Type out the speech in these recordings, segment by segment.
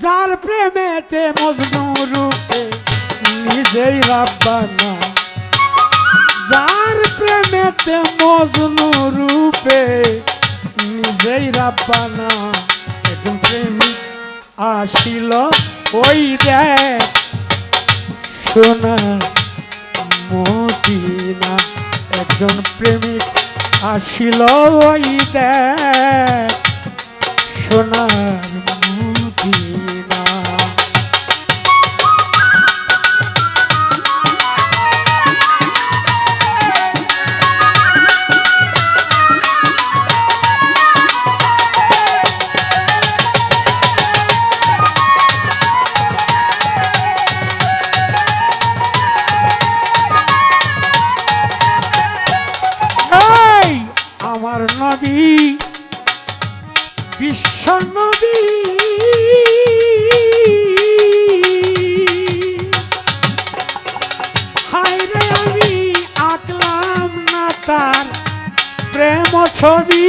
যার প্রেমেতে মজনু রূপে নিজেই রাব্বানা। যার প্রেমেতে মজনু রূপে নিজেই রাব্বানা। একজন প্রেমিক আসিল, ওই দেখ, সোনা মদিনা। একজন প্রেমিক আসিল, ওই দেখ, সোনার বিশ্ব নবী হায়রে আমি আঁকলাম না তার প্রেম ছবি।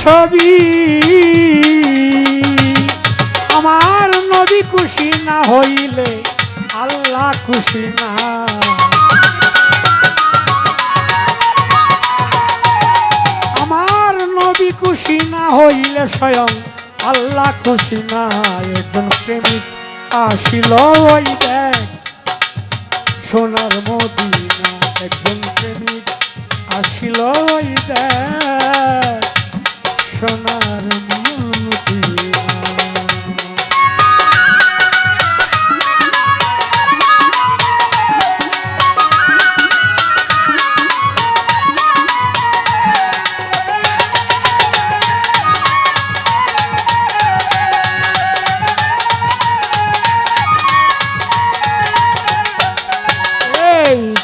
ছবি। আমার নবী খুশি না হইলে আল্লাহ খুশি না। আমার নবী খুশি না হইলে স্বয়ং আল্লাহ খুশি না। একজন প্রেমিক আসিল ওই দেখ, সোনার মদিনা একজন প্রেমিক আসিল ওই দেখ। সোনার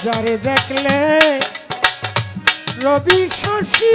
যারে দেখলে রবি শশী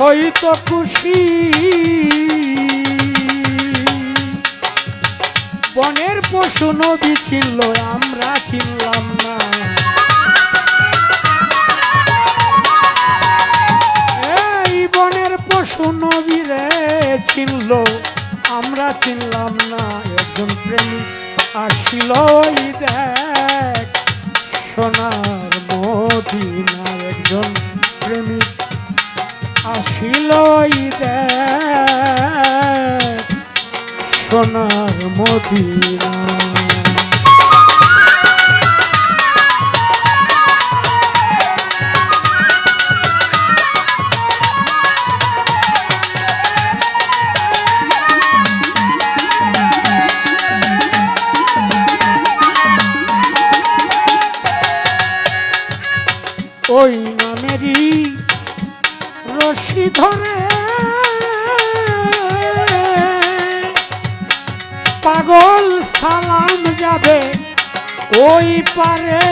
হইতো খুশি। বনের পশু নদী ছিল, আমরা চিনলাম না। এই বনের পশু নদী রে চিনল আমরা চিনলাম না। একজন প্রেমিক আসিল ওই সোনার মদিনা। ওই নামেরই রশি ধরে সালাম যাবে ওই পারে।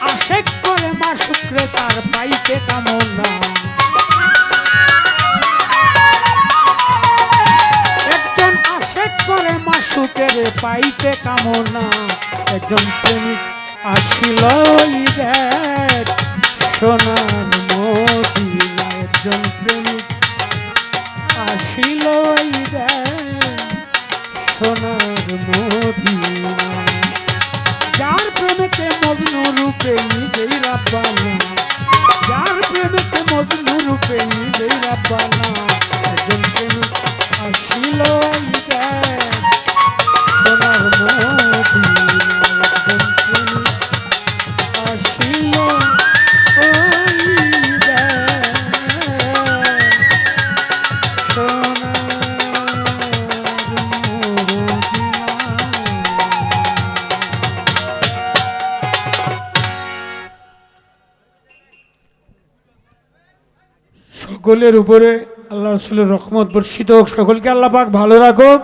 আশেক করে মাস রে তার পাইতে কামনা একজন আশেক করে মাসুকের পাইতে কামনা একজন প্রেমিক আসিল সোনার মদিনা একজন প্রেমিক আসিল সোনার মদিনা রূপে রাব্বানা সকলের উপরে আল্লাহ রসুলের রহমত বর্ষিত হোক। সকলকে আল্লাহ পাক ভালো রাখুক।